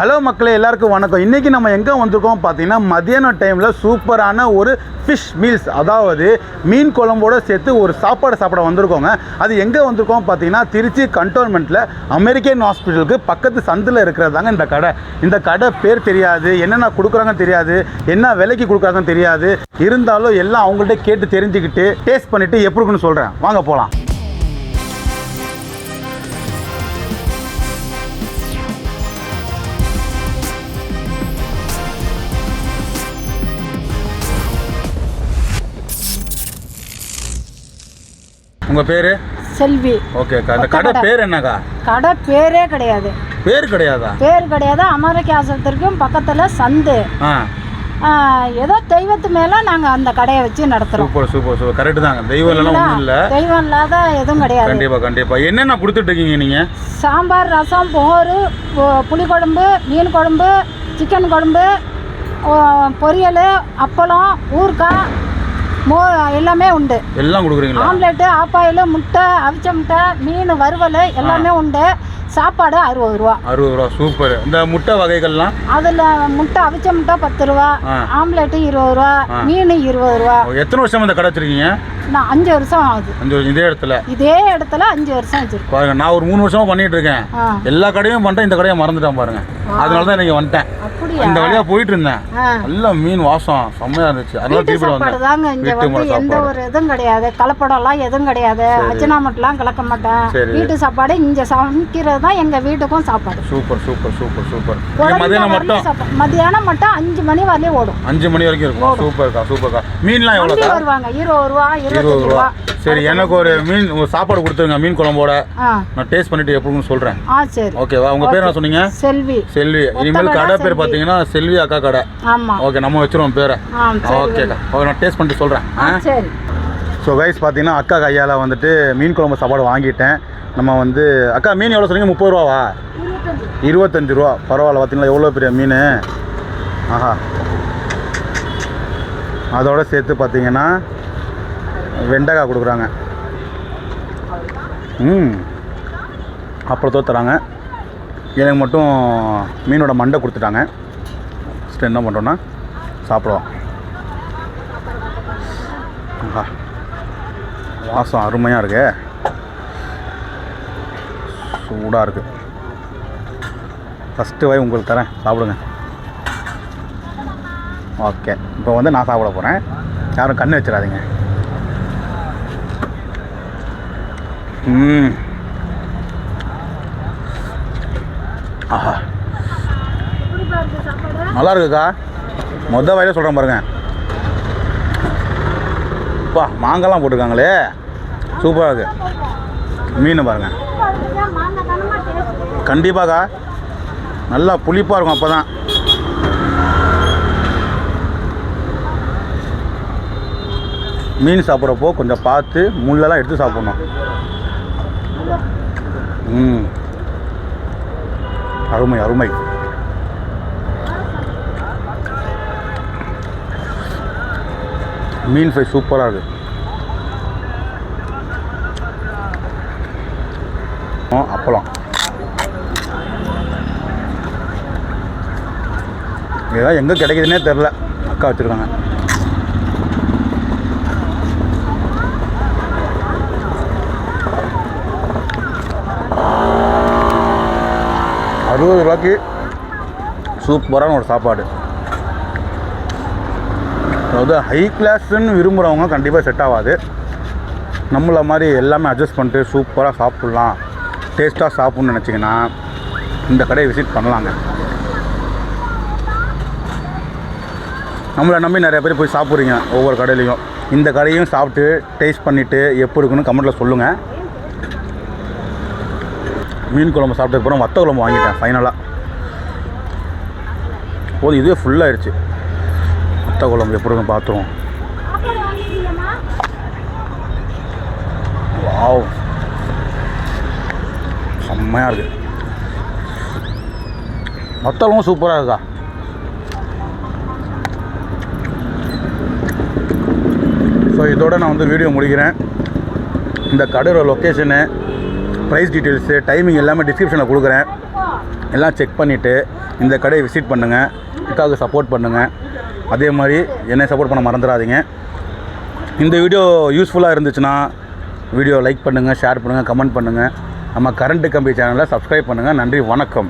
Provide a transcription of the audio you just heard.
Hello மக்களே எல்லாருக்கும் வணக்கம். இன்றைக்கி நம்ம எங்கே வந்திருக்கோம் பார்த்தீங்கன்னா மதியான டைமில் சூப்பரான ஒரு ஃபிஷ் மீல்ஸ் அதாவது மீன் குழம்போடு சேர்த்து ஒரு சாப்பாடு சாப்பிட வந்திருக்கோங்க. அது எங்கே வந்திருக்கோம் பார்த்தீங்கன்னா திருச்சி கண்டோன்மெண்ட்டில் அமெரிக்கன் ஹாஸ்பிட்டலுக்கு பக்கத்து சந்தில் இருக்கிறதாங்க இந்த கடை. இந்த கடை பேர் தெரியாது என்னென்ன கொடுக்குறாங்கன்னு தெரியாது என்ன விலைக்கு கொடுக்குறாங்கன்னு தெரியாது. இருந்தாலும் எல்லாம் அவங்கள்ட்ட கேட்டு தெரிஞ்சுக்கிட்டு டேஸ்ட் பண்ணிவிட்டு எப்படி இருக்குன்னு சொல்கிறேன் வாங்க போகலாம் உங்கள் பேர்? செல்வி. ஓகேக்கா இந்த கடை பேர் என்னக்கா? கடை பேரே கிடையாது. பேர் கிடையாதா? பேர் கிடையாது. அமெரிக்க ஆசிரத்திற்கும் பக்கத்தில் சந்து. ஏதோ தெய்வத்து மேலே நாங்கள் அந்த கடையை வச்சு நடத்துகிறோம் சூப்பர் சூப்பர் சூப்பர். கரெக்டு தாங்க. தெய்வம் இல்லைன்னா ஒன்றும் இல்லை. தெய்வம் இல்லாத எதுவும் கிடையாது. கண்டிப்பாக கண்டிப்பாக என்னென்ன கொடுத்துட்டு இருக்கீங்க நீங்கள் சாம்பார் ரசம் மோர் பொ- புளிக்குழம்பு மீன் குழம்பு சிக்கன் குழம்பு பொரியல் அப்பளம் ஊறுகாய் மோ எல்லாமே உண்டு. எல்லாம் கொடுக்குறீங்களா? ஆம்லெட்டு ஆப்பாயில் முட்டை அவிச்ச முட்டை மீன் வறுவல் எல்லாமே உண்டு. சாப்பாடு அறுபது ரூபா. அறுபது ரூபா சூப்பர். இந்த முட்டை வகைகள்லாம்? அதில் முட்டை அவிச்ச முட்டை பத்து ரூபா. ஆம்லெட்டு இருபது ரூபா மீன் இருபது ரூபா. எத்தனை வருஷம் இந்த கடை வச்சிருக்கீங்க? நான் அஞ்சு வருஷம் ஆகுது. அஞ்சு வருஷம் இதே இடத்துல? இதே இடத்துல அஞ்சு வருஷம் வச்சிருக்கோம். பாருங்க நான் ஒரு மூணு வருஷமா பண்ணிட்டு இருக்கேன். எல்லா கடையும் பண்ணிட்டேன் இந்த கடையை மறந்துட்டேன் பாருங்க. அதனால தான் இன்னைக்கு வந்துட்டேன். இந்த வழியா போயிட்டு இருந்தேன் நல்ல மீன் வாசம் செம்மையா இருந்துச்சு. அதனால வீட்டு திருப்பி வந்தேன். வீட்டு எந்த ஒரு இதுவும் கிடையாது. கலப்படம்லாம் எதுவும் கிடையாது. அஜினாமட்டெலாம் கலக்க மாட்டேன். வீட்டு சாப்பாடு இங்கே சமைக்கிறது தான் எங்கள் வீட்டுக்கும் சாப்பாடு. Super super super super. மதியானம் மட்டும்? சாப்பாடு. மத்தியானம் மட்டும் அஞ்சு மணி வரலையும் ஓடும். அஞ்சு மணி வரைக்கும் இருக்கும். சூப்பர்க்கா சூப்பர்க்கா. மீன்லாம் எவ்வளோக்கா? வருவாங்க. இருபது ரூபா இருபது ரூபா. சரி எனக்கு ஒரு மீன் சாப்பாடு கொடுத்துருங்க மீன் குழம்போட. நான் டேஸ்ட் பண்ணிட்டு எப்படின்னு சொல்றேன். ஆ சரி. ஓகேவா உங்க பேர் என்ன சொன்னீங்க? செல்வி. செல்வி. இனிமேல் கடை பேர் பார்த்தீங்கன்னா செல்வி அக்கா கடை. ஆமாம் ஓகே நம்ம வச்சிருவோம் பேரை. ஓகேக்கா ஓகே நான் டேஸ்ட் பண்ணிட்டு சொல்கிறேன் ஆ சரி. ஸோ கைஸ் பார்த்தீங்கன்னா அக்கா கையால் வந்துட்டு மீன் குழம்பு சாப்பாடு வாங்கிட்டேன். நம்ம வந்து அக்கா மீன் எவ்வளோ சொன்னீங்க? முப்பது ரூபாவா? இருபத்தஞ்சு ரூபா. பரவாயில்ல பார்த்தீங்களா எவ்வளோ பெரிய மீன்? ஆஹா. அதோட சேர்த்து பார்த்தீங்கன்னா வெண்டைக்காய் கொடுக்குறாங்க. ம். அப்புறம் தராங்க எனக்கு மட்டும் மீனோட மண்டை கொடுத்துட்டாங்க. ஃபஸ்ட்டு என்ன பண்ணுறோன்னா சாப்பிடுவோம். ஆஹா. வாசம் அருமையாக இருக்கு. சூடாக இருக்குது ஃபஸ்ட்டு வாய் உங்களுக்கு தரேன். சாப்பிடுங்க. ஓகே இப்போ வந்து நான் சாப்பிட போகிறேன் யாரும் கண்ணு வச்சிடாதீங்க. ஆஹா. நல்லா இருக்குக்கா மொத வாயில சொல்கிறேன் பாருங்க. அப்பா மாங்காய்லாம் போட்டிருக்காங்களே. சூப்பராக இருக்கு. மீன் பாருங்க. கண்டிப்பாக்கா. நல்லா புளிப்பாக இருக்கும் அப்போ தான் மீன் சாப்பிட்றப்போ கொஞ்சம் பார்த்து முள்ளெல்லாம் எடுத்து சாப்பிட்ணும். ம். அருமை அருமை. மீன் ஃப்ரை சூப்பராக இருக்குது அப்பளம். இதெல்லாம் எங்கே கிடைக்குதுன்னே தெரில அக்கா வச்சுருக்காங்க. அறுபது ரூபாய்க்கு சூப்பரான ஒரு சாப்பாடு. அதாவது ஹை கிளாஸ்ன்னு விரும்புகிறவங்க கண்டிப்பாக செட் ஆகாது. நம்மளை மாதிரி எல்லாமே அட்ஜஸ்ட் பண்ணிட்டு சூப்பராக சாப்பிட்லாம். டேஸ்ட்டாக சாப்பிட்ணுன்னு நினச்சிங்கன்னா இந்த கடையை விசிட் பண்ணலாங்க. நம்மளை நம்பி நிறைய பேர் போய் சாப்பிட்றீங்க ஒவ்வொரு கடையிலையும். இந்த கடையும் சாப்பிட்டு டேஸ்ட் பண்ணிவிட்டு எப்படி இருக்குன்னு கமெண்ட்டில் சொல்லுங்கள் மீன் குழம்பு சாப்பிட்டதுக்கப்புறம் வத்த குழம்பு வாங்கிட்டேன் ஃபைனலாக போதும் இதுவே ஃபுல்லாகிடுச்சு வத்த குழம்பு எப்படி பார்த்துருவோம். வாவ் செம்மையாக இருக்குது வத்தலும் சூப்பராக இருக்கா? ஸோ இதோட நான் வந்து வீடியோ முடிக்கிறேன். இந்த கடையோட லொக்கேஷனு ப்ரைஸ் டீட்டெயில்ஸு டைமிங் எல்லாமே டிஸ்கிரிப்ஷனில் கொடுக்குறேன். எல்லாம் செக் பண்ணிவிட்டு இந்த கடையை விசிட் பண்ணுங்கள் அக்காவுக்கு சப்போர்ட் பண்ணுங்கள் அதே மாதிரி என்னை சப்போர்ட் பண்ண மறந்துடாதீங்க. இந்த வீடியோ யூஸ்ஃபுல்லாக இருந்துச்சுன்னா வீடியோ லைக் பண்ணுங்கள் ஷேர் பண்ணுங்கள் கமெண்ட் பண்ணுங்கள் நம்ம கரண்ட் கம்பி சேனலை சப்ஸ்கிரைப் பண்ணுங்கள் நன்றி வணக்கம்.